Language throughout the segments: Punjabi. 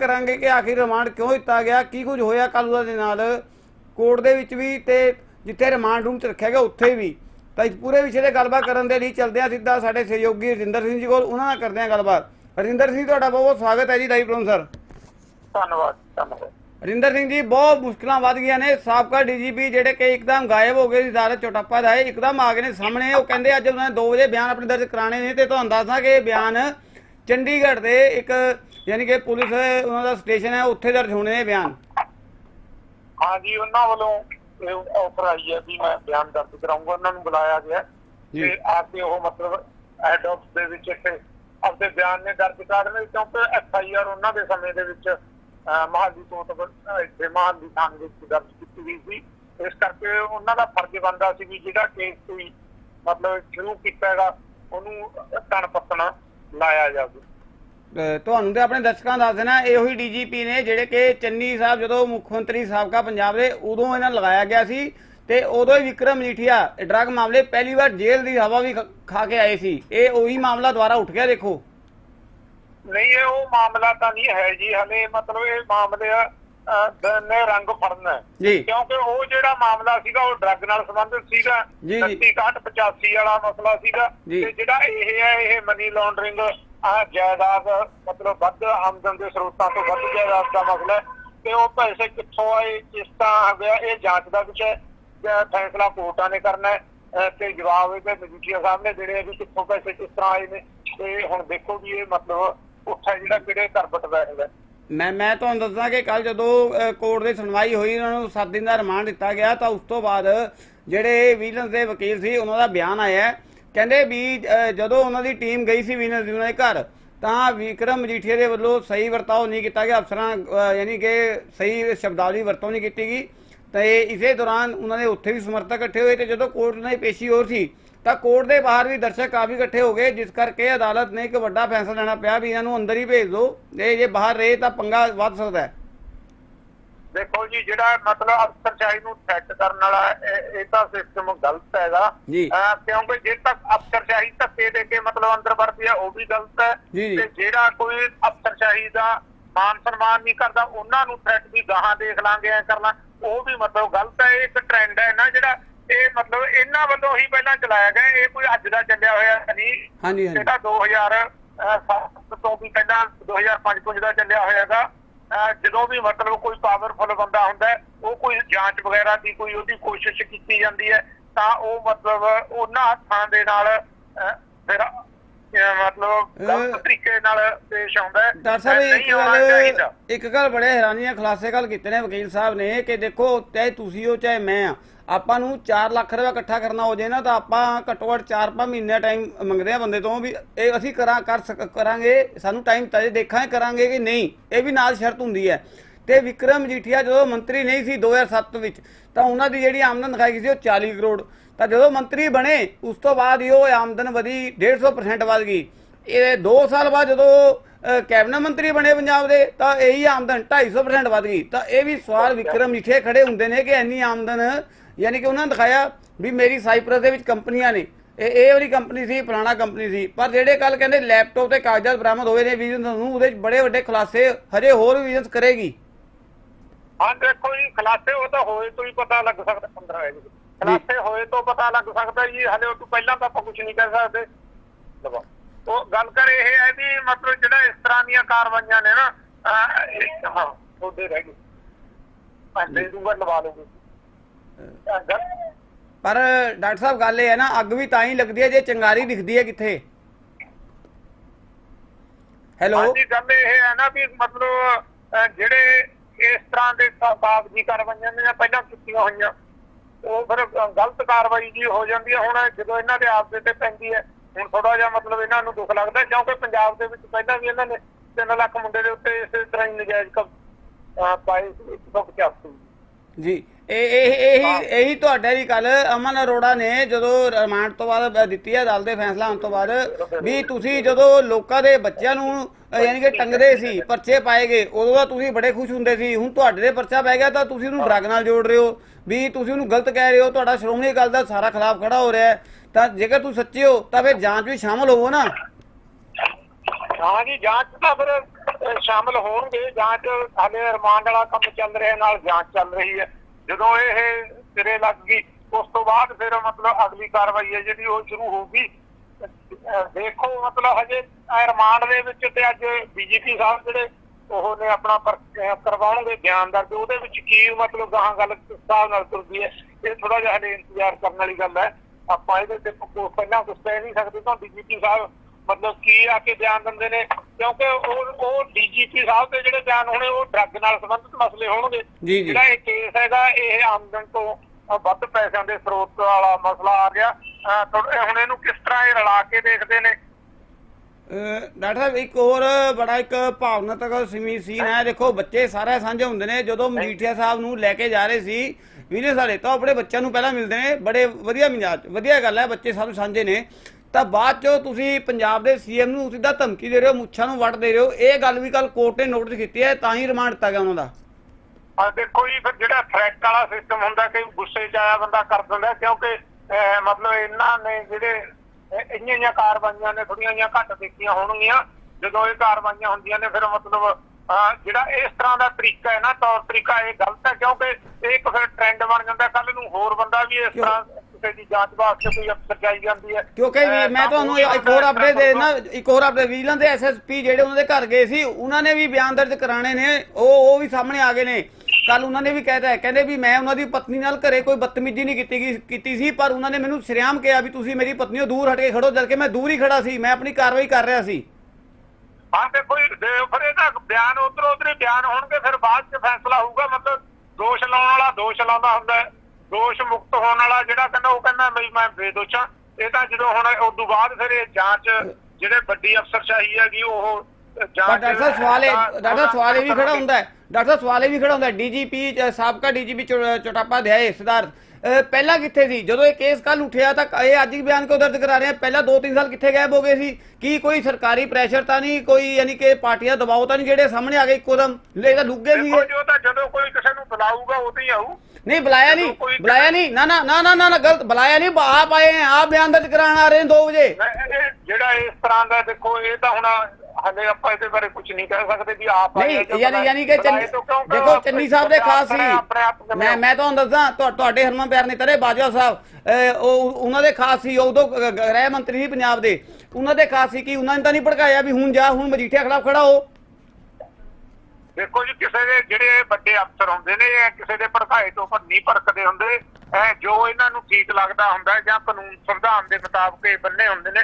ਕਰਾਂਗੇ ਕਿ ਆਖਿਰ ਰਿਮਾਂਡ ਕਿਉਂ ਦਿੱਤਾ ਗਿਆ? ਕੀ ਕੁਝ ਹੋਇਆ ਕਾਲੂਆ ਦੇ ਨਾਲ? ਕੋਰਟ ਦੇ ਵਿੱਚ ਵੀ ਤੇ ਜਿੱਥੇ ਰਿਮਾਂਡ ਰੂਮ 'ਚ ਰੱਖਿਆ ਗਿਆ ਉੱਥੇ ਵੀ। ਤਾਂ ਇਸ ਪੂਰੇ ਵਿਸ਼ੇ ਤੇ ਗੱਲਬਾਤ ਕਰਨ ਦੇ ਲਈ ਚਲਦੇ ਹਾਂ ਸਿੱਧਾ ਸਾਡੇ ਸਹਿਯੋਗੀ ਰਜਿੰਦਰ ਸਿੰਘ ਜੀ ਕੋਲ ਉਹਨਾਂ ਨਾਲ ਕਰਦੇ ਹਾਂ ਗੱਲਬਾਤ। ਰਜਿੰਦਰ ਸਿੰਘ ਤੁਹਾਡਾ ਬਹੁਤ ਬਹੁਤ ਸਵਾਗਤ ਹੈ ਜੀ ਲਾਈਵ ਪ੍ਰੋਗਰਾਮ ਸਰ ਧੰਨਵਾਦ ਧੰਨਵਾਦ। ਰਿੰਦਰ ਸਿੰਘ ਜੀ ਬਹੁਤ ਮੁਸ਼ਕਲਾਂ ਵੱਧ ਗਈਆਂ ਨੇ। ਸਾਬਕਾ ਡੀਜੀਪੀ ਜਿਹੜੇ ਕਿ ਇੱਕਦਮ ਗਾਇਬ ਹੋ ਗਏ ਸੀ ਅਦਾਲਤ ਚੋਟਾਪਾ ਦਾ ਇੱਕਦਮ ਆ ਗਏ ਨੇ। ਸਾਹਮਣੇ ਉਹ ਕਹਿੰਦੇ ਅੱਜ ਉਹਨਾਂ ਨੇ 2 ਵਜੇ ਬਿਆਨ ਆਪਣੇ ਦਰਜ ਕਰਾਣੇ ਨੇ ਤੇ ਤੁਹਾਨੂੰ ਦੱਸਦਾ ਕਿ ਇਹ ਬਿਆਨ ਚੰਡੀਗੜ੍ਹ ਦੇ ਇੱਕ ਯਾਨੀ ਕਿ ਪੁਲਿਸ ਉਹਨਾਂ ਦਾ ਸਟੇਸ਼ਨ ਹੈ ਉੱਥੇ ਦਰਜ ਹੋਣੇ ਨੇ ਬਿਆਨ। ਹਾਂਜੀ ਉਹਨਾਂ ਵੱਲੋਂ ਆਫਰ ਆਈ ਹੈ ਵੀ ਮੈਂ ਬਿਆਨ ਦਰਜ ਕਰਾਉਂਗਾ ਉਹਨਾਂ ਨੂੰ ਬੁਲਾਇਆ ਗਿਆ। ਤੇ ਆ ਕੇ ਉਹ ਮਤਲਬ ਹੈਡ ਆਫ ਦੇ ਵਿੱਚ ਇੱਥੇ ਆਪਣੇ ਬਿਆਨ ਨੇ ਦਰਜ ਕਰਨੇ ਕਿਉਂਕਿ ਐਫ ਆਈ ਆਰ ਉਹਨਾਂ ਦੇ ਸਮੇਂ ਦੇ ਵਿੱਚ ਮਹਾਲੀ ਤੋਂ ਇੱਥੇ ਮਹਾਲੀ ਥਾਣੇ ਵਿੱਚ ਦਰਜ ਕੀਤੀ ਗਈ ਸੀ। ਇਸ ਕਰਕੇ ਉਹਨਾਂ ਦਾ ਫਰਜ਼ ਬਣਦਾ ਸੀ ਵੀ ਜਿਹੜਾ ਕੇਸ ਕੋਈ ਮਤਲਬ ਸ਼ੁਰੂ ਕੀਤਾ ਹੈਗਾ ਉਹਨੂੰ ਤਣ ਪੱਤਣਾ। ਲਾਇਆ ਜਾਵੇ ਅਹ ਤੁਹਾਨੂੰ ਤੇ ਆਪਣੇ ਦਰਸ਼ਕਾਂ ਦੱਸ ਦੇਣਾ ਇਹੋ ਹੀ ਡੀਜੀਪੀ ਨੇ ਜਿਹੜੇ ਕਿ ਚੰਨੀ ਸਾਹਿਬ ਜਦੋਂ ਮੁੱਖ ਮੰਤਰੀ ਸਾਬਕਾ ਪੰਜਾਬ ਦੇ ਉਦੋਂ ਇਹਨਾਂ ਲਗਾਇਆ ਗਿਆ ਸੀ ਤੇ ਉਦੋਂ ਹੀ ਵਿਕਰਮ ਮਜੀਠੀਆ ਡਰੱਗ ਮਾਮਲੇ ਪਹਿਲੀ ਵਾਰ ਜੇਲ੍ਹ ਦੀ ਹਵਾ ਵੀ ਖ- ਖਾ ਕੇ ਆਏ ਸੀ। ਇਹ ਉਹੀ ਮਾਮਲਾ ਦੁਬਾਰਾ ਉੱਠ ਗਿਆ ਦੇਖੋ। ਨਹੀਂ ਇਹ ਉਹ ਮਾਮਲਾ ਤਾਂ ਨਹੀਂ ਹੈ ਜੀ ਹਲੇ ਮਤਲਬ ਇਹ ਮਾਮਲੇ ਨੇ ਰੰਗ ਫੜਨਾ। ਕਿਉਂਕਿ ਉਹ ਜਿਹੜਾ ਮਾਮਲਾ ਸੀਗਾ ਉਹ ਡਰੱਗ ਨਾਲ ਸੰਬੰਧਿਤ ਸੀਗਾ। ਜੀ, ਜੀ। 3185 ਵਾਲਾ ਮਸਲਾ ਸੀਗਾ। ਤੇ ਜਿਹੜਾ ਇਹ ਹੈ ਇਹ ਮਨੀ ਲਾਂਡਰਿੰਗ ਆ ਜਾਇਦਾਦ ਮਤਲਬ ਵੱਧ ਆਮਦਨ ਦੇ ਸਰੋਤਾਂ ਤੋਂ ਵੱਧ ਜਾਇਦਾਦ ਦਾ ਮਸਲਾ ਤੇ ਉਹ ਪੈਸੇ ਕਿੱਥੋਂ ਆਏ ਕਿਸ ਤਰ੍ਹਾਂ ਗਿਆ ਇਹ ਜਾਂਚ ਦਾ ਵਿਸ਼ਾ ਫੈਸਲਾ ਕੋਰਟਾਂ ਨੇ ਕਰਨਾ ਤੇ ਜਵਾਬ ਇਹਦੇ ਮਜੀਠੀਆ ਸਾਹਿਬ ਨੇ ਦੇਣੇ ਆ ਵੀ ਕਿੱਥੋਂ ਪੈਸੇ ਕਿਸ ਤਰ੍ਹਾਂ ਆਏ ਨੇ। ਤੇ ਹੁਣ ਦੇਖੋ ਵੀ ਇਹ ਮਤਲਬ ਉੱਥੇ ਜਿਹੜਾ ਕਿਹੜੇ ਕਰਬਟ ਬੈਠਦਾ ਮੈਂ ਮੈਂ ਤੁਹਾਨੂੰ ਦੱਸਦਾ ਕਿ ਕੱਲ ਜਦੋਂ ਕੋਰਟ ਦੀ ਸੁਣਵਾਈ ਹੋਈ, ਉਹਨਾਂ ਨੂੰ 7 ਦਿਨ ਦਾ ਰਿਮਾਂਡ ਦਿੱਤਾ ਗਿਆ, ਤਾਂ ਉਸ ਤੋਂ ਬਾਅਦ ਜਿਹੜੇ ਵਿਜੀਲੈਂਸ ਦੇ ਵਕੀਲ ਸੀ, ਉਹਨਾਂ ਦਾ ਬਿਆਨ ਆਇਆ। ਕਹਿੰਦੇ ਵੀ ਜਦੋਂ ਉਹਨਾਂ ਦੀ ਟੀਮ ਗਈ ਸੀ ਵਿਜੀਲੈਂਸ ਦੀ, ਉਹਨਾਂ ਦੇ ਘਰ, ਤਾਂ ਵਿਕਰਮ ਮਜੀਠੀਆ ਦੇ ਵੱਲੋਂ ਸਹੀ ਵਰਤਾਓ ਨਹੀਂ ਕੀਤਾ ਗਿਆ। ਅਫਸਰਾਂ ਯਾਨੀ ਕਿ ਸਹੀ ਸ਼ਬਦਾਵਲੀ ਵਰਤੋਂ ਨਹੀਂ ਕੀਤੀ ਗਈ। ਤੇ ਇਸੇ ਦੌਰਾਨ ਉਹਨਾਂ ਦੇ ਉੱਥੇ ਵੀ ਸਮਰਥਕ ਇਕੱਠੇ ਹੋਏ, ਤੇ ਜਦੋਂ ਕੋਰਟ ਦੀ ਪੇਸ਼ੀ ਹੋਰ ਸੀ ਤਾਂ ਕੋਰਟ ਦੇ ਬਾਹਰ ਵੀ ਦਰਸ਼ਕ ਕਾਫੀ ਇਕੱਠੇ ਹੋ ਗਏ ਜਿਸ ਕਰਕੇ ਅਦਾਲਤ ਨੇ ਇੱਕ ਵੱਡਾ ਫੈਸਲਾ ਲੈਣਾ ਪਿਆ ਵੀ ਇਹਨਾਂ ਨੂੰ ਅੰਦਰ ਹੀ ਭੇਜ ਦਿਓ। ਇਹ ਜੇ ਬਾਹਰ ਰਹੇ ਤਾਂ ਪੰਗਾ ਵੱਧ ਸਕਦਾ ਹੈ। ਦੇਖੋ ਜੀ ਜਿਹੜਾ ਮਤਲਬ ਅਫਸਰਸ਼ਾਹੀ ਨੂੰ ਸੈੱਟ ਕਰਨ ਵਾਲਾ ਇਹ ਤਾਂ ਸਿਸਟਮ ਗਲਤ ਹੈਗਾ। ਜੀ। ਕਿਉਂਕਿ ਜੇ ਤੱਕ ਅਫਸਰਸ਼ਾਹੀ ਧੱਕੇ ਦੇ ਕੇ ਮਤਲਬ ਅੰਦਰ ਵੜਦੀ ਹੈ ਉਹ ਵੀ ਗਲਤ ਹੈ। ਜੀ, ਜੀ। ਤੇ ਜਿਹੜਾ ਕੋਈ ਅਫਸਰਸ਼ਾਹੀ ਦਾ ਮਾਨ ਸਨਮਾਨ ਨਹੀਂ ਕਰਦਾ ਉਹਨਾਂ ਨੂੰ ਥ੍ਰੈਟ ਵੀ ਗਾਹਾਂ ਦੇਖ ਲਾਂਗੇ ਐ ਕਰਨਾ ਉਹ ਵੀ ਮਤਲਬ ਗਲਤ ਹੈ ਇੱਕ ਟ੍ਰੈਂਡ ਹੈ ਨਾ ਜਿਹੜਾ ਮਤਲਬ ਇਹਨਾਂ ਵੱਲੋਂ ਹੀ ਪਹਿਲਾਂ ਚਲਾਇਆ ਗਿਆ ਇਹ ਕੋਈ ਅੱਜ ਦਾ ਚੱਲਿਆ ਹੋਇਆ ਨਹੀਂ। ਹਾਂਜੀ ਹਾਂਜੀ। ਜਿਹੜਾ 2007 ਤੋਂ ਵੀ ਪਹਿਲਾਂ 2005 ਦਾ ਚੱਲਿਆ ਹੋਇਆਗਾ ਜਦੋਂ ਵੀ ਮਤਲਬ ਕੋਈ ਪਾਵਰਫੁਲ ਬੰਦਾ ਹੁੰਦਾ ਉਹ ਕੋਈ ਜਾਂਚ ਵਗੈਰਾ ਦੀ ਕੋਈ ਉਹਦੀ ਕੋਸ਼ਿਸ਼ ਕੀਤੀ ਜਾਂਦੀ ਹੈ ਤਾਂ ਉਹ ਮਤਲਬ ਉਹਨਾਂ ਹੱਥਾਂ ਦੇ ਨਾਲ ਫਿਰ ਮਤਲਬ ਗਲਤ ਤਰੀਕੇ ਨਾਲ ਪੇਸ਼ ਆਉਂਦਾ ਹੈ। ਡਾਕਟਰ ਸਾਹਿਬ ਇੱਕ ਗੱਲ। ਇੱਕ ਗੱਲ ਬੜੇ ਹੈਰਾਨੀਆਂ ਖੁਲਾਸੇ ਗੱਲ ਕੀਤੇ ਨੇ ਵਕੀਲ ਸਾਹਿਬ ਨੇ ਕਿ ਦੇਖੋ ਚਾਹੇ ਤੁਸੀਂ ਹੋ ਚਾਹੇ ਮੈਂ ਆ ਆਪਾਂ ਨੂੰ 4 ਲੱਖ ਰੁਪਏ ਇਕੱਠਾ ਕਰਨਾ ਹੋ ਜੇ ਨਾ ਤਾਂ ਆਪਾਂ ਘੱਟੋ ਘੱਟ 4-5 ਮਹੀਨੇ ਟਾਈਮ ਮੰਗਦੇ ਆ ਬੰਦੇ ਤੋਂ ਵੀ ਇਹ ਅਸੀਂ ਕਰਾਂ ਕਰ ਕਰਾਂਗੇ ਸਾਨੂੰ ਟਾਈਮ ਤਜੇ ਦੇਖਾਂਗੇ ਕਰਾਂਗੇ ਕਿ ਨਹੀਂ ਇਹ ਵੀ ਨਾਲ ਸ਼ਰਤ ਹੁੰਦੀ ਹੈ। ਤੇ ਵਿਕਰਮ ਜੀਠੀਆ ਜਦੋਂ ਮੰਤਰੀ ਨਹੀਂ ਸੀ 2007 ਵਿੱਚ ਤਾਂ ਉਹਨਾਂ ਦੀ ਜਿਹੜੀ ਆਮਦਨ ਦਿਖਾਈ ਗਈ ਸੀ ਉਹ 40 ਕਰੋੜ। ਤਾਂ ਜਦੋਂ ਮੰਤਰੀ ਬਣੇ ਉਸ ਤੋਂ ਬਾਅਦ ਹੀ ਉਹ ਆਮਦਨ ਵਧੀ 150% ਵੱਧ ਗਈ। ਇਹ 2 ਸਾਲ ਬਾਅਦ ਜਦੋਂ ਅ, ਕੈਬਨਿਟ ਮੰਤਰੀ ਬਣੇ ਪੰਜਾਬ ਦੇ ਤਾਂ ਇਹੀ ਆਮਦਨ 250% ਵੱਧ ਗਈ। ਤਾਂ ਇਹ ਵੀ ਸਵਾਲ ਵਿਕਰਮ ਜਿੱਥੇ ਖੜੇ ਹੁੰਦੇ ਨੇ ਕਿ ਇੰਨੀ ਆਮਦਨ ਯਾਨੀ ਕਿ ਉਹਨਾਂ ਨੇ ਦਿਖਾਇਆ ਵੀ ਮੇਰੀ ਸਾਈਪ੍ਰਸ ਦੇ ਵਿੱਚ ਕੰਪਨੀਆਂ ਨੇ। ਇਹ ਇਹ ਵਾਲੀ ਕੰਪਨੀ ਸੀ ਪੁਰਾਣਾ ਕੰਪਨੀ ਸੀ। ਪਰ ਜਿਹੜੇ ਕੱਲ ਕਹਿੰਦੇ ਲੈਪਟਾਪ ਤੇ ਕਾਗਜ਼ਾਤ ਬਰਾਮਦ ਹੋਏ ਨੇ ਵਿਜੀਲੈਂਸ ਨੂੰ ਉਹਦੇ ਵਿੱਚ ਬੜੇ ਵੱਡੇ ਖੁਲਾਸੇ ਹਜੇ ਹੋਰ ਵਿਜੀਲੈਂਸ ਕਰੇਗੀ। ਹਾਂ ਦੇਖੋ ਜੀ ਖਲਾਸੇ ਉਹ ਤਾਂ ਹੋਏ ਤੋਂ ਹੀ ਪਤਾ ਲੱਗ ਸਕਦਾ 15 ਹੈ ਜੀ ਖਲਾਸੇ ਹੋਏ ਤੋਂ ਪਤਾ ਲੱਗ ਸਕਦਾ ਜੀ ਹਲੇ ਉਹ ਤੋਂ ਪਹਿਲਾਂ ਤਾਂ ਆਪਾਂ ਕੁਝ ਨਹੀਂ ਕਹਿ ਸਕਦੇ। ਉਹ ਗੱਲ ਕਰ ਇਹ ਹੈ ਵੀ ਮਤਲਬ ਜਿਹੜਾ ਇਸ ਤਰ੍ਹਾਂ ਦੀਆਂ ਕਾਰਵਾਈਆਂ ਨੇ ਨਾ ਹਾਂ ਰਹਿ ਗਏ। ਲਵਾ ਲਓਗੇ ਪਰ ਡਾਕਟਰ ਸਾਹਿਬ ਗੱਲ ਇਹ ਹੈ ਨਾ ਅੱਗ ਵੀ ਤਾਂ ਹੀ ਲੱਗਦੀ ਹੈ ਜੇ ਚੰਗਾਰੀ ਦਿਖਦੀ ਹੈ ਕਿੱਥੇ? ਹੈਲੋ। ਹਾਂਜੀ ਗੱਲ ਇਹ ਹੈ ਨਾ ਵੀ ਮਤਲਬ ਜਿਹੜੇ ਇਸ ਤਰ੍ਹਾਂ ਦੇ ਕਾਗਜ਼ੀ ਕਾਰਵਾਈਆਂ ਨੇ ਪਹਿਲਾਂ ਕੀਤੀਆਂ ਹੋਈਆਂ ਉਹ ਫਿਰ ਗਲਤ ਕਾਰਵਾਈ ਜੀ ਹੋ ਜਾਂਦੀ ਹੈ ਹੁਣ ਜਦੋਂ ਇਹਨਾਂ ਦੇ ਆਪ ਦੇ ਤੇ ਪੈਂਦੀ ਹੈ ਹੁਣ ਥੋੜਾ ਜਿਹਾ ਮਤਲਬ ਇਹਨਾਂ ਨੂੰ ਦੁੱਖ ਲੱਗਦਾ ਕਿਉਂਕਿ ਪੰਜਾਬ ਦੇ ਵਿੱਚ ਪਹਿਲਾਂ ਵੀ ਇਹਨਾਂ ਨੇ 3 ਲੱਖ ਮੁੰਡੇ ਦੇ ਉੱਤੇ ਇਸੇ ਤਰ੍ਹਾਂ ਹੀ ਨਜਾਇਜ਼ ਕਬ ਅਹ, ਪਾਏ ਸੀ 185 ਜੀ ਇਹ ਇਹ ਇਹੀ ਇਹੀ ਤੁਹਾਡੇ ਦੀ ਕੱਲ ਅਮਨ ਅਰੋੜਾ ਨੇ ਜਦੋਂ ਰਿਮਾਂਡ ਤੋਂ ਬਾਅਦ ਦਿੱਤੀ ਹੈ ਅਦਾਲਤ ਦੇ ਫੈਸਲਾ ਹੋਣ ਤੋਂ ਬਾਅਦ ਵੀ ਤੁਸੀਂ ਜਦੋਂ ਲੋਕਾਂ ਦੇ ਬੱਚਿਆਂ ਨੂੰ ਅ, ਯਾਨੀ ਕਿ ਟੰਗਦੇ ਸੀ ਪਰਚੇ ਪਾਏਗੇ ਉਦੋਂ ਤਾਂ ਤੁਸੀਂ ਬੜੇ ਖੁਸ਼ ਹੁੰਦੇ ਸੀ ਹੁਣ ਤੁਹਾਡੇ ਦੇ ਪਰਚਾ ਪੈ ਗਿਆ ਤਾਂ ਤੁਸੀਂ ਉਹਨੂੰ ਡਰੱਗ ਨਾਲ ਜੋੜ ਰਹੇ ਹੋ ਵੀ ਤੁਸੀਂ ਉਹਨੂੰ ਗਲਤ ਕਹਿ ਰਹੇ ਹੋ ਤੁਹਾਡਾ ਸ਼੍ਰੋਮਣੀ ਅਕਾਲੀ ਦਾ ਸਾਰਾ ਖਿਲਾਫ ਖੜਾ ਹੋ ਰਿਹਾ ਹੈ ਤਾਂ ਜੇਕਰ ਤੁਸੀਂ ਸੱਚੇ ਹੋ ਤਾਂ ਫਿਰ ਜਾਂਚ ਵਿੱਚ ਸ਼ਾਮਲ ਹੋਵੋ ਨਾ। ਹਾਂ ਜੀ ਜਾਂਚ ਤਾਂ ਫਿਰ ਅਹ, ਸ਼ਾਮਲ ਹੋਣਗੇ ਜਾਂਚ ਹਾਲੇ ਰਿਮਾਂਡ ਵਾਲਾ ਕੰਮ ਚੱਲ ਰਿਹਾ ਨਾਲ ਜਾਂਚ ਚੱਲ ਰਹੀ ਹੈ। ਜਦੋਂ ਇਹ ਸਿਰੇ ਲੱਗ ਗਈ ਉਸ ਤੋਂ ਬਾਅਦ ਫਿਰ ਮਤਲਬ ਅਗਲੀ ਕਾਰਵਾਈ ਹੈ ਜਿਹੜੀ ਉਹ ਸ਼ੁਰੂ ਹੋਊਗੀ। ਅਹ, ਦੇਖੋ ਮਤਲਬ ਹਜੇ ਰਿਮਾਂਡ ਦੇ ਵਿੱਚ ਤੇ ਅੱਜ ਡੀਜੀਪੀ ਸਾਹਿਬ ਜਿਹੜੇ ਉਹ ਨੇ ਆਪਣਾ ਕਰਵਾਉਣਗੇ ਬਿਆਨ ਦਰਜ ਉਹਦੇ ਵਿੱਚ ਕੀ ਮਤਲਬ ਗਾਹਾਂ ਗੱਲ ਕਿਸ ਹਿਸਾਬ ਨਾਲ ਤੁਰਦੀ ਹੈ ਇਹ ਥੋੜਾ ਜਿਹਾ ਹਲੇ ਇੰਤਜ਼ਾਰ ਕਰਨ ਵਾਲੀ ਗੱਲ ਹੈ। ਆਪਾਂ ਇਹਦੇ ਤੇ ਪਹਿਲਾਂ ਕੁਝ ਕਹਿ ਨਹੀਂ ਸਕਦੇ ਤਾਂ ਡੀਜੀਪੀ ਸਾਹਿਬ ਮਤਲਬ ਕੀ ਆ ਕੇ ਬਿਆਨ ਦਿੰਦੇ ਨੇ? ਕਿਉਂਕਿ ਉਹ ਉਹ ਡੀਜੀਪੀ ਸਾਹਿਬ ਦੇ ਜਿਹੜੇ ਬਿਆਨ ਹੋਣੇ ਉਹ ਡਰੱਗ ਨਾਲ ਸੰਬੰਧਿਤ ਮਸਲੇ ਹੋਣਗੇ। ਜਿਹੜਾ ਇਹ ਕੇਸ ਹੈਗਾ ਇਹ ਆਮਦਨ ਤੋਂ ਵੱਧ ਪੈਸਿਆਂ ਦੇ ਸਰੋਤ ਵਾਲਾ ਮਸਲਾ ਆ ਗਿਆ। ਹੁਣ ਇਹਨੂੰ ਕਿਸ ਤਰ੍ਹਾਂ ਇਹ ਰਲਾ ਕੇ ਦੇਖਦੇ ਨੇ? ਡਾਕਟਰ ਸਾਹਿਬ ਇੱਕ ਹੋਰ ਬੜਾ ਇੱਕ ਭਾਵਨਾਤਮਕ ਸਿਮੀ ਸੀਨ ਹੈ। ਦੇਖੋ ਬੱਚੇ ਸਾਰੇ ਸਾਂਝੇ ਹੁੰਦੇ ਨੇ। ਜਦੋਂ ਮਜੀਠੀਆ ਸਾਹਿਬ ਨੂੰ ਲੈ ਕੇ ਜਾ ਰਹੇ ਸੀ ਵੀਨੇ ਸਾਡੇ ਤਾਂ ਆਪਣੇ ਬੱਚਿਆਂ ਨੂੰ ਪਹਿਲਾਂ ਮਿਲਦੇ ਨੇ। ਬੜੇ ਵਧੀਆ ਮਿਜਾਜ ਵਧੀਆ ਗੱਲ ਹੈ ਬੱਚੇ ਸਭ ਸਾਂਝੇ ਨੇ। ਤਾਂ ਬਾਅਦ ਚੋਂ ਤੁਸੀਂ ਪੰਜਾਬ ਦੇ ਸੀਐਮ ਨੂੰ ਸਿੱਧਾ ਧਮਕੀ ਦੇ ਰਹੇ ਹੋ, ਮੁੱਛਾਂ ਨੂੰ ਵੱਟ ਦੇ ਰਹੇ ਹੋ। ਇਹ ਗੱਲ ਵੀ ਕੱਲ ਕੋਰਟ ਨੇ ਨੋਟਿਸ ਕੀਤੀ ਹੈ, ਤਾਂ ਹੀ ਰਿਮਾਂਡ ਦਿੱਤਾ ਗਿਆ ਉਹਨਾਂ ਦਾ। ਆ ਦੇਖੋ ਜੀ, ਫਿਰ ਜਿਹੜਾ ਥ੍ਰੈਟ ਵਾਲਾ ਸਿਸਟਮ ਹੁੰਦਾ ਕਿ ਗੁੱਸੇ 'ਚ ਆਇਆ ਬੰਦਾ ਕਰ ਦਿੰਦਾ ਕਿਉਂਕਿ ਮਤਲਬ ਇਹਨਾਂ ਨੇ ਜਿਹੜੇ ਇੰਨੀਆਂ ਇੰਨੀਆਂ ਕਾਰਵਾਈਆਂ ਨੇ ਥੋੜੀਆਂ ਜਿਹੀਆਂ ਘੱਟ ਦੇਖੀਆਂ ਹੋਣਗੀਆਂ। ਜਦੋਂ ਇਹ ਕਾਰਵਾਈਆਂ ਹੁੰਦੀਆਂ ਨੇ, ਫਿਰ ਮਤਲਬ ਜਿਹੜਾ ਇਸ ਤਰ੍ਹਾਂ ਦਾ ਤਰੀਕਾ ਹੈ ਨਾ, ਤੌਰ ਤਰੀਕਾ ਇਹ ਗਲਤ ਹੈ, ਕਿਉਂਕਿ ਇਹ ਇੱਕ ਫਿਰ ਟ੍ਰੈਂਡ ਬਣ ਜਾਂਦਾ ਕੱਲ ਨੂੰ ਹੋਰ ਬੰਦਾ ਵੀ ਇਸ ਤਰ੍ਹਾਂ ਕਿਸੇ ਦੀ ਜਾਂਚ ਵਾਸਤੇ ਕੋਈ ਅਫਸਰ ਜਾਈ ਜਾਂਦੀ ਹੈ। ਕਿਉਂਕਿ ਵੀ ਮੈਂ ਤੁਹਾਨੂੰ ਇੱਕ ਹੋਰ ਅਪਡੇਟ ਦੇ ਨਾ ਬਿਲਕੁਲ- ਇੱਕ ਹੋਰ ਅਪਡੇਟ ਵਿਜੀਲੈਂਸ ਦੇ ਐਸਐਸਪੀ ਜਿਹੜੇ ਉਹਨਾਂ ਦੇ ਘਰ ਗਏ ਸੀ ਉਹਨਾਂ ਨੇ ਵੀ ਬਿਆਨ ਦਰਜ ਕਰਾਣੇ ਨੇ ਉਹ ਉਹ ਵੀ ਸਾਹਮਣੇ ਆ ਗਏ ਨੇ। ਕੱਲ ਉਹਨਾਂ ਨੇ ਵੀ ਕਹਿਤਾ ਕਹਿੰਦੇ ਵੀ ਮੈਂ ਉਹਨਾਂ ਦੀ ਪਤਨੀ ਨਾਲ ਘਰੇ ਕੋਈ ਬਦਤਮੀਜ਼ੀ ਨਹੀਂ ਕੀਤੀ ਕੀਤੀ ਸੀ ਪਰ ਉਹਨਾਂ ਨੇ ਮੈਨੂੰ ਸਿਰਿਆਮ ਕਿਹਾ ਵੀ ਤੁਸੀਂ ਮੇਰੀ ਪਤਨੀ ਤੋਂ ਦੂਰ ਹਟ ਕੇ ਖੜੋ ਜਦ ਕਿ ਮੈਂ ਦੂਰ ਹੀ ਖੜਾ ਸੀ ਮੈਂ ਆਪਣੀ ਕਾਰਵਾਈ ਕਰ ਰਿਹਾ ਸੀ। ਹਾਂ ਤੇ ਕੋਈ ਫਿਰ ਇਹਦਾ ਬਿਆਨ ਉਧਰ ਉਧਰ ਬਿਆਨ ਹੋਣਗੇ ਫਿਰ ਬਾਅਦ ਚ ਫੈਸਲਾ ਹੋਊਗਾ ਮਤਲਬ ਦੋਸ਼ ਲਾਉਣ ਵਾਲਾ ਦੋਸ਼ ਲਾਉਂਦਾ ਹੁੰਦਾ ਹੈ। ਦੋਸ਼ ਮੁਕਤ ਹੋਣ ਵਾਲਾ ਜਿਹੜਾ ਕਹਿੰਦਾ ਉਹ ਕਹਿੰਦਾ ਵੀ ਮੈਂ ਬੇਦੋਸ਼ਾਂ ਇਹ ਤਾਂ ਜਦੋਂ ਹੁਣ ਉਸ ਤੋਂ ਬਾਅਦ ਫਿਰ ਇਹ ਜਾਂਚ ਜਿਹੜੇ ਵੱਡੀ ਅਫਸਰਸ਼ਾਹੀ ਹੈਗੀ ਉਹ ਜਾਂਚ ਡਾਕਟਰ ਸਾਹਿਬ ਸਵਾਲ ਇਹ ਡਾਕਟਰ ਸਵਾਲ ਇਹ ਵੀ ਖੜਾ ਹੁੰਦਾ ਹੈ। ਡਾਕਟਰ ਸਾਹਿਬ ਸਵਾਲ ਇਹ ਵੀ ਖੜਾ ਹੁੰਦਾ ਹੈ। ਡੀਜੀਪੀ ਸਾਬਕਾ ਡੀਜੀਪੀ ਚੋਟਾਪਾ ਧਿਆਏ ਸਿਧਾਰਥ ਪਹਿਲਾਂ ਕਿੱਥੇ ਸੀ? ਜਦੋਂ ਇਹ ਕੇਸ ਕੱਲ ਉੱਠਿਆ ਤਾਂ ਇਹ ਅੱਜ ਹੀ ਬਿਆਨ ਕਿਉਂ ਦਰਜ ਕਰਾ ਰਹੇ ਆ? ਪਹਿਲਾਂ 2-3 ਸਾਲ ਕਿੱਥੇ ਗਾਇਬ ਹੋ ਗਏ ਸੀ? ਕੀ ਕੋਈ ਸਰਕਾਰੀ ਪ੍ਰੈਸ਼ਰ ਤਾਂ ਨਹੀਂ? ਕੋਈ ਯਾਨੀ ਕਿ ਪਾਰਟੀਆਂ ਦਬਾਅ ਤਾਂ ਨਹੀਂ ਜਿਹੜੇ ਸਾਹਮਣੇ ਆ ਗਏ ਇੱਕੋ ਦਮ? ਲੈ ਤਾਂ ਗਏ ਦੇਖੋ ਸੀਗੇ ਜੋ ਤਾਂ ਜਦੋਂ ਕੋਈ ਕਿਸੇ ਨੂੰ ਬੁਲਾਊਗਾ ਉਦੋਂ ਹੀ ਆਊ। ਨਹੀਂ ਬੁਲਾਇਆ ਨਹੀਂ। ਬੁਲਾਇਆ ਨਹੀਂ। ਨਾ ਨਾ ਨਾ ਨਾ ਨਾ ਗਲਤ। ਬੁਲਾਇਆ ਨਹੀਂ। ਆਪ ਆਏ ਆਪ ਬਿਆਨ ਦਰਜ ਕਰਾਉਣ ਆ ਰਹੇ ਨੇ 2 ਵਜੇ। ਇਹ ਜਿਹੜਾ ਇਸ ਤਰ੍ਹਾਂ ਦਾ ਦੇਖੋ ਇਹ ਤਾਂ ਹੁਣ ਹਲੇ ਆਪਾਂ ਇਹਦੇ ਬਾਰੇ ਕੁਝ ਨਹੀਂ ਕਹਿ ਸਕਦੇ ਵੀ ਆਪ ਆਏ ਨਹੀਂ ਯਾਨੀ ਯਾਨੀ ਕਿ ਦੇਖੋ? ਚੰਨੀ ਸਾਹਿਬ ਦੇ ਖਾਸ ਸੀ ਮੈਂ ਮੈਂ ਤੁਹਾਨੂੰ ਦੱਸਦਾ ਤੁਹਾ- ਤੁਹਾਡੇ ਹਰਮਨ ਪਿਆਰ ਨੇ ਤਰੇ ਬਾਜਵਾ ਸਾਹਿਬ ਉਹ ਉਹਨਾਂ ਦੇ ਖਾਸ ਸੀ ਉਦੋਂ ਗ੍ਰਹਿ ਮੰਤਰੀ ਸੀ ਪੰਜਾਬ ਦੇ। ਉਹਨਾਂ ਦੇ ਖਾਸ ਸੀ ਕਿ ਉਹਨਾਂ ਨੇ ਤਾਂ ਨਹੀਂ ਭੜਕਾਇਆ ਵੀ ਹੁਣ ਜਾ ਹੁਣ ਮਜੀਠੀਆ ਖਿਲਾਫ ਖੜਾ ਹੋ ਦੇਖੋ ਜੀ ਕਿਸੇ ਦੇ ਜਿਹੜੇ ਵੱਡੇ ਅਫਸਰ ਹੁੰਦੇ ਨੇ ਇਹ ਕਿਸੇ ਦੇ ਭੜਕਾਏ ਤੋਂ ਪਰ ਨਹੀਂ ਭੜਕਦੇ ਹੁੰਦੇ। ਇਹ ਜੋ ਇਹਨਾਂ ਨੂੰ ਠੀਕ ਲੱਗਦਾ ਹੁੰਦਾ ਜਾਂ ਕਾਨੂੰਨ ਸੰਵਿਧਾਨ ਦੇ ਮੁਤਾਬਕ ਇਹ ਬੰਨੇ ਹੁੰਦੇ ਨੇ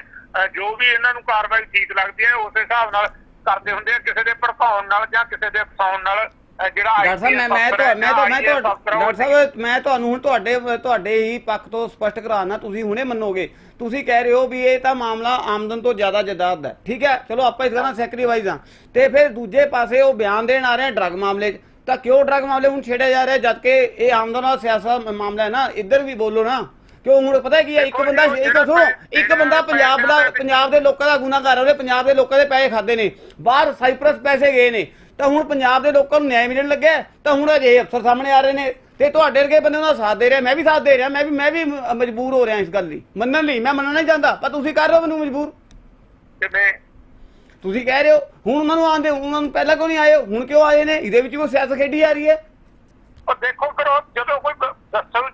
ਜੋ ਵੀ ਇਹਨਾਂ ਨੂੰ ਕਾਰਵਾਈ ਠੀਕ ਲੱਗਦੀ ਹੈ ਉਸੇ ਹਿਸਾਬ ਨਾਲ ਕਰਦੇ ਹੁੰਦੇ ਆ ਕਿਸੇ ਦੇ ਭੜਕਾਉਣ ਨਾਲ ਜਾਂ ਕਿਸੇ ਦੇ ਫਸਾਉਣ ਨਾਲ ਜਿਹੜਾ ਡਾਕਟਰ ਸਾਹਿਬ ਮੈਂ ਮੈਂ IPS ਤਾਂ ਮੈਂ ਤਾਂ ਮੈਂ IAS ਤਾਂ ਅਫਸਰ ਆ, ਉਹ ਡਾਕਟਰ ਸਾਹਿਬ ਮੈਂ ਤੁਹਾਨੂੰ ਹੁਣ ਤੁਹਾਡੇ ਤੁਹਾਡੇ ਹੀ ਪੱਖ ਤੋਂ ਸਪਸ਼ਟ ਕਰਾਉਣਾ ਤੁਸੀਂ ਹੁਣੇ ਮੰਨੋਗੇ। ਤੁਸੀਂ ਕਹਿ ਰਹੇ ਹੋ ਵੀ ਇਹ ਤਾਂ ਮਾਮਲਾ ਆਮਦਨ ਤੋਂ ਜ਼ਿਆਦਾ ਜਦਾਦ ਹੈ। ਠੀਕ ਹੈ? ਚਲੋ ਆਪਾਂ ਇਸ ਤਰ੍ਹਾਂ ਸੈਕਰੀਫਾਈਸ ਆ ਤੇ ਫਿਰ ਦੂਜੇ ਪਾਸੇ ਉਹ ਬਿਆਨ ਦੇਣ ਆ ਰਹੇ ਡਰਗ ਮਾਮਲੇ ਤਾਂ ਕਿਉਂ ਡਰਗ ਮਾਮਲੇ ਹੁਣ ਛੇੜਿਆ ਜਾ ਰਿਹਾ ਜਦ ਕਿ ਇਹ ਆਮਦਨ ਦਾ ਸਿਆਸਤ ਮਾਮਲਾ ਹੈ ਨਾ ਇੱਧਰ ਵੀ ਬੋਲੋ ਨਾ। ਕਿਉਂ ਹੁਣ ਪਤਾ ਕੀ ਹੈ ਇੱਕ ਬੰਦਾ ਇੱਕ ਸੁਣੋ ਇੱਕ ਬੰਦਾ ਪੰਜਾਬ ਦਾ ਪੰਜਾਬ ਦੇ ਲੋਕਾਂ ਦਾ ਗੁਨਾਹਗਾਰ ਉਹਨੇ ਪੰਜਾਬ ਦੇ ਲੋਕਾਂ ਦੇ ਪੈਸੇ ਖਾਦੇ ਨੇ। ਬਾਹਰ ਸਾਈਪਰਸ ਪੈਸੇ ਗਏ ਨੇ। ਤਾਂ ਹੁਣ ਪੰਜਾਬ ਦੇ ਲੋਕਾਂ ਨੂੰ ਨਿਆਂ ਮਿਲਣ ਲੱਗਿਆ ਤਾਂ ਹੁਣ ਅਜੇ ਅਫਸਰ ਸਾਹਮਣੇ ਆ ਰਹੇ ਨੇ। ਤੇ ਤੁਹਾਡੇ ਵਰਗੇ ਬੰਦੇ ਉਹਨਾਂ ਦਾ ਸਾਥ ਦੇ ਰਿਹਾ ਮੈਂ ਵੀ ਸਾਥ ਦੇ ਰਿਹਾ ਮੈਂ ਵੀ ਮੈਂ ਵੀ ਮਜਬੂਰ ਹੋ ਰਿਹਾ ਇਸ ਗੱਲ ਲਈ। ਮੰਨਣ ਲਈ ਮੈਂ ਮੰਨਣਾ ਨਹੀਂ ਚਾਹੁੰਦਾ ਪਰ ਤੁਸੀਂ ਕਰ ਰਹੇ ਹੋ ਮੈਨੂੰ ਮਜਬੂਰ। ਕਿਵੇਂ ਤੁਸੀਂ ਕਹਿ ਰਹੇ ਹੋ ਹੁਣ ਉਹਨਾਂ ਨੂੰ ਆਂਦੇ ਉਹਨਾਂ ਨੂੰ ਪਹਿਲਾਂ ਕਿਉਂ ਨਹੀਂ ਆਏ ਹੁਣ ਕਿਉਂ ਆਏ ਨੇ? ਇਹਦੇ ਵਿੱਚ ਕੋਈ ਸਿਆਸਤ ਖੇਡੀ ਜਾ ਰਹੀ ਹੈ? ਉਹ ਦੇਖੋ ਫਿਰ ਉਹ ਜਦੋਂ ਕੋਈ ਬ-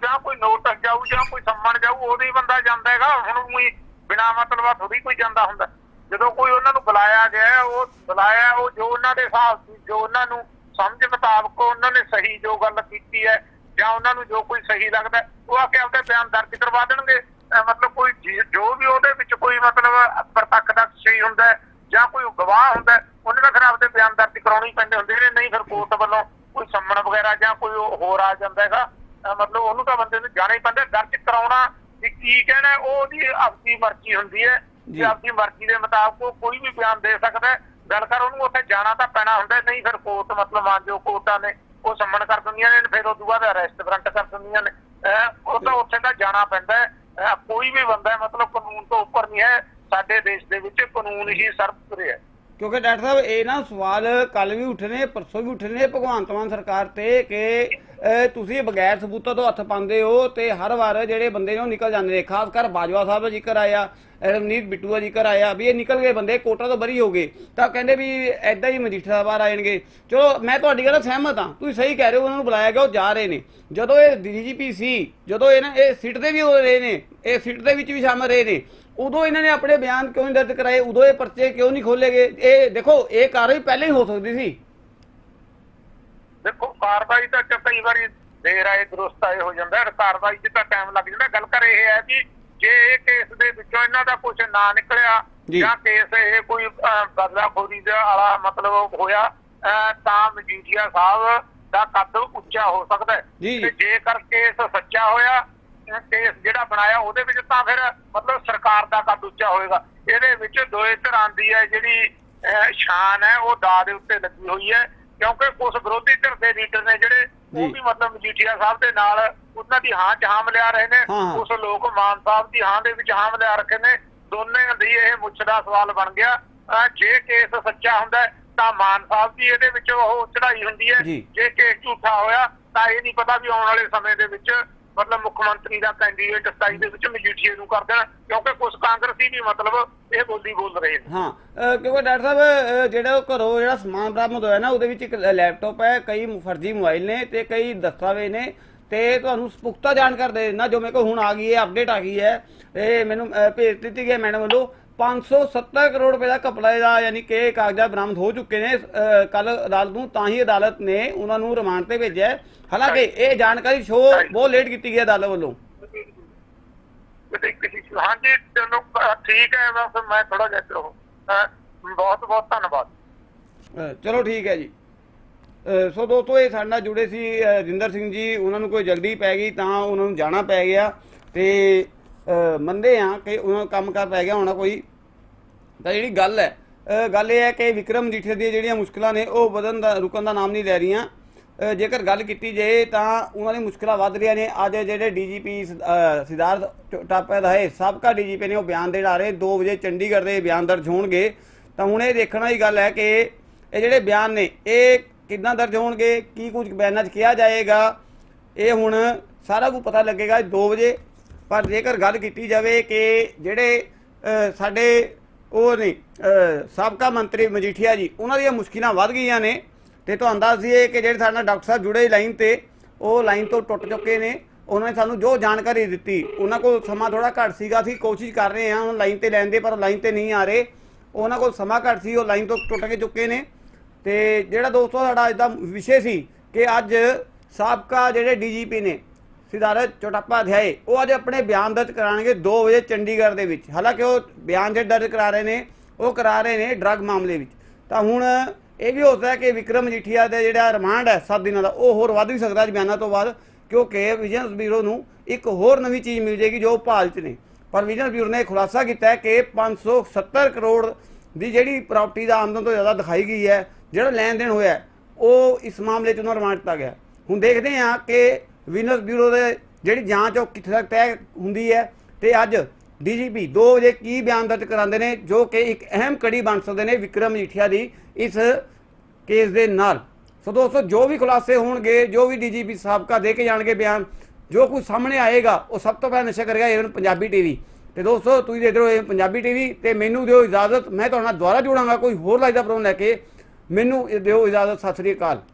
ਜਾਂ ਕੋਈ ਨੋਟਿਸ ਜਾਊ ਜਾਂ ਕੋਈ ਸੰਮਣ ਜਾਊ ਉਦੋਂ ਹੀ ਬੰਦਾ ਜਾਂਦਾ ਹੈਗਾ। ਹੁਣ ਕੋਈ ਬਿਨਾ ਮਤਲਬ ਥੋੜੀ ਕੋਈ ਜਾਂਦਾ ਹੁੰਦਾ। ਜਦੋਂ ਕੋਈ ਉਹਨਾਂ ਨੂੰ ਬੁਲਾਇਆ ਗਿਆ, ਉਹ ਬੁਲਾਇਆ, ਉਹ ਜੋ ਉਹਨਾਂ ਦੇ ਹਿਸਾਬ ਜੋ ਉਹਨਾਂ ਨੂੰ ਸਮਝ ਮੁਤਾਬਕ ਉਹਨਾਂ ਨੇ ਸਹੀ ਜੋ ਗੱਲ ਕੀਤੀ ਹੈ ਜਾਂ ਉਹਨਾਂ ਨੂੰ ਜੋ ਕੋਈ ਸਹੀ ਲੱਗਦਾ ਉਹ ਆ ਕੇ ਆਪਦੇ ਬਿਆਨ ਦਰਜ ਕਰਵਾ ਦੇਣਗੇ। ਮਤਲਬ ਕੋਈ ਜੋ ਵੀ ਉਹਦੇ ਵਿੱਚ ਕੋਈ ਮਤਲਬ ਪ੍ਰਤੱਖ ਦਾ ਸਹੀ ਹੁੰਦਾ ਜਾਂ ਕੋਈ ਗਵਾਹ ਹੁੰਦਾ ਉਹਨਾਂ ਉਹਨੇ ਫਿਰ ਆਪਦੇ ਬਿਆਨ ਦਰਜ ਕਰਾਉਣੇ ਪੈਂਦੇ ਹੁੰਦੇ ਨੇ, ਨਹੀਂ ਫਿਰ ਕੋਰਟ ਵੱਲੋਂ ਕੋਈ ਸੰਮਣ ਵਗੈਰਾ ਜਾਂ ਕੋਈ ਉਹ ਹੋਰ ਆ ਜਾਂਦਾ ਹੈਗਾ ਮਤਲਬ ਉਹਨੂੰ ਤਾਂ ਬੰਦੇ ਨੂੰ ਜਾਣਾ ਹੀ ਪੈਂਦਾ ਦਰਜ ਕਰਾਉਣਾ ਵੀ ਕੀ ਕਹਿਣਾ ਉਹ ਉਹਦੀ ਆਪਣੀ ਮਰਜ਼ੀ ਹੁੰਦੀ ਹੈ ਜੀ। ਜੇ। ਆਪਣੀ ਮਰਜ਼ੀ ਦੇ ਮੁਤਾਬਕ ਉਹ ਕੋਈ ਵੀ ਬਿਆਨ ਦੇ ਸਕਦਾ ਹੈ। ਗੱਲ ਕਰ ਉਹਨੂੰ ਉੱਥੇ ਜਾਣਾ ਤਾਂ ਪੈਣਾ ਹੁੰਦਾ ਨਹੀਂ ਫਿਰ ਕੋਰਟ ਮਤਲਬ ਮੰਨ ਜੋ ਕੋਰਟਾਂ ਨੇ ਉਹ ਸੰਮਣ ਕਰ ਦਿੰਦੀਆਂ ਨੇ ਫਿਰ ਉਸ ਤੋਂ ਬਾਅਦ ਅਰੈਸਟ ਵਾਰੰਟ ਕਰ ਦਿੰਦੀਆਂ ਨੇ। ਉਹ ਤਾਂ ਉੱਥੇ ਤਾਂ ਜਾਣਾ ਪੈਂਦਾ ਕੋਈ ਵੀ ਬੰਦਾ ਮਤਲਬ ਕਾਨੂੰਨ ਤੋਂ ਉੱਪਰ ਨਹੀਂ ਹੈ। ਸਾਡੇ ਦੇਸ਼ ਦੇ ਵਿੱਚ ਕਾਨੂੰਨ ਹੀ ਸਰਵਉਪਰੀ ਹੈ। ਕਿਉਂਕਿ ਡਾਕਟਰ ਸਾਹਿਬ, ਇਹ ਨਾ ਸਵਾਲ ਕੱਲ ਵੀ ਉੱਠੇ ਨੇ ਪਰਸੋਂ ਵੀ ਉੱਠੇ ਨੇ ਭਗਵੰਤ ਮਾਨ ਸਰਕਾਰ ਤੇ ਕਿ ਤੁਸੀਂ ਬਗੈਰ ਸਬੂਤਾਂ ਤੋਂ ਹੱਥ ਪਾਉਂਦੇ ਹੋ ਤੇ ਹਰ ਵਾਰ ਜਿਹੜੇ ਬੰਦੇ ਨੇ ਉਹ ਨਿਕਲ ਜਾਂਦੇ ਨੇ। ਖਾਸ ਕਰ ਬਾਜਵਾ ਸਾਹਿਬ ਦਾ ਜ਼ਿਕਰ ਆਇਆ, ਰਵਨੀਤ ਬਿੱਟੂ ਦਾ ਜ਼ਿਕਰ ਆਇਆ, ਵੀ ਇਹ ਨਿਕਲ ਗਏ ਬੰਦੇ, ਕੋਟਾ ਤੋਂ ਬਰੀ ਹੋ ਗਏ। ਤਾਂ ਕਹਿੰਦੇ ਵੀ ਐਦਾਂ ਹੀ ਮਜੀਠਾ ਸਾਹਿਬ ਆ ਜਾਣਗੇ। ਚਲੋ, ਮੈਂ ਤੁਹਾਡੀ ਗੱਲ ਸਹਿਮਤ ਹਾਂ। ਤੁਸੀਂ ਸਹੀ ਕਹਿ ਰਹੇ ਹੋ, ਉਹਨਾਂ ਨੂੰ ਬੁਲਾਇਆ ਗਿਆ, ਉਹ ਜਾ ਰਹੇ ਨੇ। ਜਦੋਂ ਇਹ ਡੀਜੀਪੀ ਸੀ, ਜਦੋਂ ਇਹ ਨਾ, ਇਹ ਸਿੱਟ 'ਤੇ ਵੀ ਹੋ ਰਹੇ ਨੇ, ਇਹ ਸਿੱਟ ਦੇ ਵਿੱਚ ਵੀ ਸ਼ਾਮਲ ਰਹੇ ਨੇ। ਉਦੋਂ ਇਹਨਾਂ ਨੇ ਆਪਣੇ ਬਿਆਨ ਕਿਉਂ ਨਹੀਂ ਦਰਜ ਕਰਾਏ? ਉਦੋਂ ਇਹ ਪਰਚੇ ਕਿਉਂ ਨਹੀਂ ਖੋਲੇਗੇ ਇਹ ਦੇਖੋ ਇਹ ਕਾਰਵਾਈ ਪਹਿਲਾਂ ਹੀ ਹੋ ਸਕਦੀ ਸੀ। ਦੇਖੋ ਕਾਰਵਾਈ ਤਾਂ ਕਈ ਵਾਰੀ ਦੇਰ ਆਏ ਦਰੁਸਤ ਆਏ ਹੋ ਜਾਂਦਾ ਹੈ ਕਾਰਵਾਈ 'ਚ ਤਾਂ ਟਾਈਮ ਲੱਗ ਜਾਂਦਾ ਗੱਲ ਕਰ ਇਹ ਹੈ ਵੀ ਜੇ ਇਹ ਕੇਸ ਦੇ ਵਿੱਚੋਂ ਇਹਨਾਂ ਦਾ ਕੁਝ ਨਾ ਨਿਕਲਿਆ ਜੀ। ਕੇਸ ਇਹ ਕੋਈ ਬਦਲਾਖੋਰੀ ਦਾ ਵਾਲਾ ਮਤਲਬ ਹੋਇਆ ਤਾਂ ਮਜੀਠੀਆ ਸਾਹਿਬ ਦਾ ਕੱਦ ਉੱਚਾ ਹੋ ਸਕਦਾ ਹੈ। ਜੀ। ਕੇਸ ਸੱਚਾ ਹੋਇਆ ਕੇਸ ਜਿਹੜਾ ਬਣਾਇਆ ਉਹਦੇ ਵਿੱਚ ਤਾਂ ਫਿਰ ਮਤਲਬ ਸਰਕਾਰ ਦਾ ਕੱਦ ਉੱਚਾ ਹੋਏਗਾ ਇਹਦੇ ਵਿੱਚ ਦੋਏ ਧਿਰਾਂ ਦੀ ਹੈ ਜਿਹੜੀ ਸ਼ਾਨ ਹੈ ਉਹ ਦਾ ਦੇ ਉੱਤੇ ਲੱਗੀ ਹੋਈ ਹੈ ਕਿਉਂਕਿ ਕੁਝ ਵਿਰੋਧੀ ਧਿਰ ਦੇ ਲੀਡਰ ਨੇ ਜਿਹੜੇ। ਉਹ ਵੀ ਮਤਲਬ ਮਜੀਠੀਆ ਸਾਹਿਬ ਦੇ ਨਾਲ ਉਹਨਾਂ ਦੀ ਹਾਂ ਚ ਹਾਂ ਮਿਲਿਆ ਰਹੇ ਨੇ। ਕੁਝ ਲੋਕ ਮਾਨ ਸਾਹਿਬ ਦੀ ਹਾਂ ਦੇ ਵਿੱਚ ਹਾਂ ਮਿਲਿਆ ਰੱਖੇ ਨੇ ਦੋਨੇ ਦੀ ਇਹ ਮੁੱਛ ਦਾ ਸਵਾਲ ਬਣ ਗਿਆ ਜੇ ਕੇਸ ਸੱਚਾ ਹੁੰਦਾ ਤਾਂ ਮਾਨ ਸਾਹਿਬ ਦੀ ਇਹਦੇ ਵਿੱਚ ਉਹ ਚੜਾਈ ਹੁੰਦੀ ਹੈ। ਜੇ ਕੇਸ ਝੂਠਾ ਹੋਇਆ ਤਾਂ ਇਹ ਨਹੀਂ ਪਤਾ ਵੀ ਆਉਣ ਵਾਲੇ ਸਮੇਂ ਦੇ ਵਿੱਚ ਮਤਲਬ ਮੁੱਖ ਮੰਤਰੀ ਦਾ ਕੈਂਡੀਡੇਟ 27 ਦੇ ਵਿੱਚ ਮਜੀਠੀਏ ਨੂੰ ਕਰ ਦੇਣ, ਕਿਉਂਕਿ ਕੁਝ ਕਾਂਗਰਸੀ ਵੀ ਮਤਲਬ ਇਹ ਬੋਲੀ ਬੋਲ ਰਹੇ ਨੇ। ਹਾਂ ਕਿਉਂਕਿ ਡਾਕਟਰ ਸਾਹਿਬ ਜਿਹੜਾ ਉਹ ਘਰੋਂ ਜਿਹੜਾ ਸਮਾਨ ਬਰਾਮਦ ਹੋਇਆ ਨਾ, ਉਹਦੇ ਵਿੱਚ ਇੱਕ ਲੈਪਟਾਪ ਹੈ, ਕਈ ਫਰਜ਼ੀ ਮੋਬਾਈਲ ਨੇ ਤੇ ਕਈ ਦਸਤਾਵੇਜ਼ ਨੇ ਤੇ ਤੁਹਾਨੂੰ ਪੁਖਤਾ ਜਾਣਕਾਰੀ ਦੇ ਦੇਣਾ ਜੋ ਮੇਰੇ ਕੋਲ ਹੁਣ ਆ ਗਈ ਹੈ ਅਪਡੇਟ ਆ ਗਈ ਹੈ। ਤੇ ਮੈਨੂੰ ਭੇਜ ਦਿੱਤੀ ਗਈ ਮੈਡਮ ਵੱਲੋਂ। 570 ਕਰੋੜ ਰੁਪਏ ਦਾ ਕਪੜਾ ਦਾ ਯਾਨੀ ਕਿ ਕਾਗਜ਼ਾਤ ਬਰਾਮਦ ਹੋ ਚੁੱਕੇ ਨੇ ਕੱਲ ਅਦਾਲਤ ਨੂੰ ਤਾਂ ਹੀ ਅਦਾਲਤ ਨੇ ਉਹਨਾਂ ਨੂੰ ਰਿਮਾਂਡ ਤੇ ਭੇਜਿਆ। ਹਾਲਾਂਕਿ ਇਹ ਜਾਣਕਾਰੀ ਸ਼ੋ ਬਹੁਤ ਲੇਟ ਕੀਤੀ ਗਈ ਅਦਾਲਤ ਵੱਲੋਂ। ਹਾਂਜੀ ਚਲੋ ਠੀਕ ਹੈ ਬਸ ਮੈਂ ਥੋੜਾ ਜਿਹਾ ਇੱਧਰ ਹੋ। ਬਹੁਤ ਬਹੁਤ ਧੰਨਵਾਦ। ਚਲੋ ਠੀਕ ਹੈ ਜੀ। ਸੋ ਦੋਸਤੋ ਇਹ ਸਾਡੇ ਨਾਲ ਜੁੜੇ ਸੀ ਜਿੰਦਰ ਸਿੰਘ ਜੀ। ਉਹਨਾਂ ਨੂੰ ਕੋਈ ਜਲਦੀ ਪੈ ਗਈ ਤਾਂ ਉਹਨਾਂ ਨੂੰ ਜਾਣਾ ਪੈ ਗਿਆ ਤੇ ਮੰਨਦੇ ਆ ਕਿ ਉਹਨਾਂ ਕੰਮ ਕਰ ਪੈ ਗਿਆ ਹੋਣਾ ਕੋਈ। ਤਾਂ ਜਿਹੜੀ ਗੱਲ ਹੈ ਗੱਲ ਇਹ ਹੈ ਕਿ ਵਿਕਰਮ ਜੀਠੇ ਦੀਆਂ ਜਿਹੜੀਆਂ ਮੁਸ਼ਕਲਾਂ ਨੇ, ਉਹ ਵਧਣ ਦਾ, ਰੁਕਣ ਦਾ ਨਾਮ ਨਹੀਂ ਲੈ ਰਹੀਆਂ। ਜੇਕਰ ਗੱਲ ਕੀਤੀ ਜਾਏ ਤਾਂ ਉਹਨਾਂ ਦੀ ਮੁਸ਼ਕਲਾਂ ਵੱਧ ਰਹੀਆਂ ਨੇ। ਅੱਜ ਜਿਹੜੇ ਡੀਜੀਪੀ ਸਿਧਾਰਥ ਟਾਪਾ ਦਾ ਹੈ ਸਾਬਕਾ ਡੀਜੀਪੀ ਨੇ ਉਹ ਬਿਆਨ ਦੇਣ ਆ ਰਹੇ। 2 ਵਜੇ ਚੰਡੀਗੜ੍ਹ ਦੇ ਬਿਆਨ ਦਰਜ ਹੋਣਗੇ। ਤਾਂ ਹੁਣ ਇਹ ਦੇਖਣ ਵਾਲੀ ਗੱਲ ਹੈ ਕਿ ਇਹ ਜਿਹੜੇ ਬਿਆਨ ਨੇ, ਇਹ ਕਿੱਦਾਂ ਦਰਜ ਹੋਣਗੇ? ਕੀ ਕੁਝ ਬਿਆਨਾਂ 'ਚ ਕਿਹਾ ਜਾਏਗਾ? ਇਹ ਹੁਣ ਸਾਰਾ ਕੁਝ ਪਤਾ ਲੱਗੇਗਾ 2 ਵਜੇ। ਪਰ ਜੇਕਰ ਗੱਲ ਕੀਤੀ ਜਾਵੇ ਕਿ ਜਿਹੜੇ ਸਾਡੇ ਉਹ ਨੇ ਸਾਬਕਾ ਮੰਤਰੀ ਮਜੀਠੀਆ ਜੀ, ਉਹਨਾਂ ਦੀਆਂ ਮੁਸ਼ਕਿਲਾਂ ਵੱਧ ਗਈਆਂ ਨੇ ਤੇ ਤੁਹਾਨੂੰ ਦੱਸ ਦਈਏ ਕਿ ਜਿਹੜੇ ਸਾਡੇ ਨਾਲ ਡਾਕਟਰ ਸਾਹਿਬ ਜੁੜੇ ਲਾਈਨ ਤੇ, ਉਹ ਲਾਈਨ ਤੋਂ ਟੁੱਟ ਚੁੱਕੇ ਨੇ, ਉਹਨਾਂ ਨੇ ਸਾਨੂੰ ਜੋ ਜਾਣਕਾਰੀ ਦਿੱਤੀ, ਉਹਨਾਂ ਕੋਲ ਸਮਾਂ ਥੋੜਾ ਘੱਟ ਸੀਗਾ, ਅਸੀਂ ਕੋਸ਼ਿਸ਼ ਕਰ ਰਹੇ ਹਾਂ ਉਹ ਲਾਈਨ ਤੇ ਲੈਣ ਦੇ, ਪਰ ਲਾਈਨ ਤੇ ਨਹੀਂ ਆ ਰਹੇ। ਉਹਨਾਂ ਕੋਲ ਸਮਾਂ ਘੱਟ ਸੀ, ਉਹ ਲਾਈਨ ਤੋਂ ਟੁੱਟ ਕੇ ਚੁੱਕੇ ਨੇ। ਤੇ ਜਿਹੜਾ ਦੋਸਤੋ ਸਾਡਾ ਅੱਜ ਦਾ ਵਿਸ਼ੇ ਸੀ ਕਿ ਅੱਜ ਸਾਬਕਾ ਜਿਹੜੇ ਡੀਜੀਪੀ ਨੇ ਸਿਧਾਰਥ ਚੋਟਾਪਾ ਅਧਿਆਏ, ਉਹ ਅੱਜ ਆਪਣੇ ਬਿਆਨ ਦਰਜ ਕਰਾਣਗੇ 2 ਵਜੇ ਚੰਡੀਗੜ੍ਹ ਦੇ ਵਿੱਚ। ਹਾਲਾਂਕਿ ਉਹ ਬਿਆਨ ਜਿਹੜੇ ਦਰਜ ਕਰਾ ਰਹੇ ਨੇ, ਉਹ ਕਰਾ ਰਹੇ ਨੇ ਡਰੱਗ ਮਾਮਲੇ ਵਿੱਚ। ਤਾਂ ਹੁਣ ਇਹ ਵੀ ਹੋ ਸਕਦਾ ਕਿ ਵਿਕਰਮ ਮਜੀਠੀਆ ਦੇ ਜਿਹੜਾ ਰਿਮਾਂਡ ਹੈ 7 ਦਿਨਾਂ ਦਾ, ਉਹ ਹੋਰ ਵੱਧ ਵੀ ਸਕਦਾ ਅੱਜ ਬਿਆਨਾਂ ਤੋਂ ਬਾਅਦ, ਕਿਉਂਕਿ ਵਿਜੀਲੈਂਸ ਬਿਊਰੋ ਨੂੰ ਇੱਕ ਹੋਰ ਨਵੀਂ ਚੀਜ਼ ਮਿਲ ਜੇਗੀ ਜੋ ਭਾਲ 'ਚ ਨੇ। ਪਰ ਵਿਜੀਲੈਂਸ ਬਿਊਰੋ ਨੇ ਖੁਲਾਸਾ ਕੀਤਾ ਹੈ ਕਿ 570 ਕਰੋੜ ਦੀ ਜਿਹੜੀ ਪ੍ਰਾਪਰਟੀ ਦਾ ਆਮਦਨ ਤੋਂ ਜ਼ਿਆਦਾ ਦਿਖਾਈ ਗਈ ਹੈ, ਜਿਹੜਾ ਲੈਣ ਦੇਣ ਹੋਇਆ ਉਹ ਇਸ ਮਾਮਲੇ 'ਚ ਉਹਨਾਂ ਰਿਮਾਂਡ ਦਿੱਤਾ ਗਿਆ ਹੁਣ ਦੇਖਦੇ ਹਾਂ ਕਿ ਵਿਜੀਲੈਂਸ ਬਿਊਰੋ ਦੇ ਜਿਹੜੀ ਜਾਂਚ ਉਹ ਕਿੱਥੇ ਤੱਕ ਤੈਅ ਹੁੰਦੀ ਹੈ ਤੇ ਅੱਜ ਡੀਜੀਪੀ 2 ਵਜੇ ਕੀ ਬਿਆਨ ਦਰਜ ਕਰਾਉਂਦੇ ਨੇ, ਜੋ ਕਿ ਇੱਕ ਅਹਿਮ ਕੜੀ ਬਣ ਸਕਦੇ ਨੇ ਵਿਕਰਮ ਮਜੀਠੀਆ ਦੀ ਇਸ ਕੇਸ ਦੇ ਨਾਲ। ਸੋ ਦੋਸਤੋ, ਜੋ ਵੀ ਖੁਲਾਸੇ ਹੋਣਗੇ, ਜੋ ਵੀ ਡੀਜੀਪੀ ਸਾਬਕਾ ਦੇ ਕੇ ਜਾਣਗੇ ਬਿਆਨ, ਜੋ ਕੁਝ ਸਾਹਮਣੇ ਆਏਗਾ, ਉਹ ਸਭ ਤੋਂ ਪਹਿਲਾਂ ਨਸ਼ਾ ਕਰੇਗਾ ਏਵਨ ਪੰਜਾਬੀ ਟੀਵੀ ਤੇ ਦੋਸਤੋ, ਤੁਸੀਂ ਦੇਖ ਰਹੇ ਹੋ ਇਹ ਪੰਜਾਬੀ ਟੀਵੀ ਤੇ ਮੈਨੂੰ ਦਿਓ ਇਜਾਜ਼ਤ, ਮੈਂ ਤੁਹਾਡੇ ਨਾਲ ਦੁਬਾਰਾ ਜੁੜਾਂਗਾ, ਕੋਈ ਹੋਰ ਲਾਈਵ ਦਾ ਪ੍ਰੋਗਰਾਮ ਲੈ ਕੇ। ਮੈਨੂੰ ਦਿਓ ਇਜਾਜ਼ਤ, ਸਤਿ ਸ੍ਰੀ ਅਕਾਲ।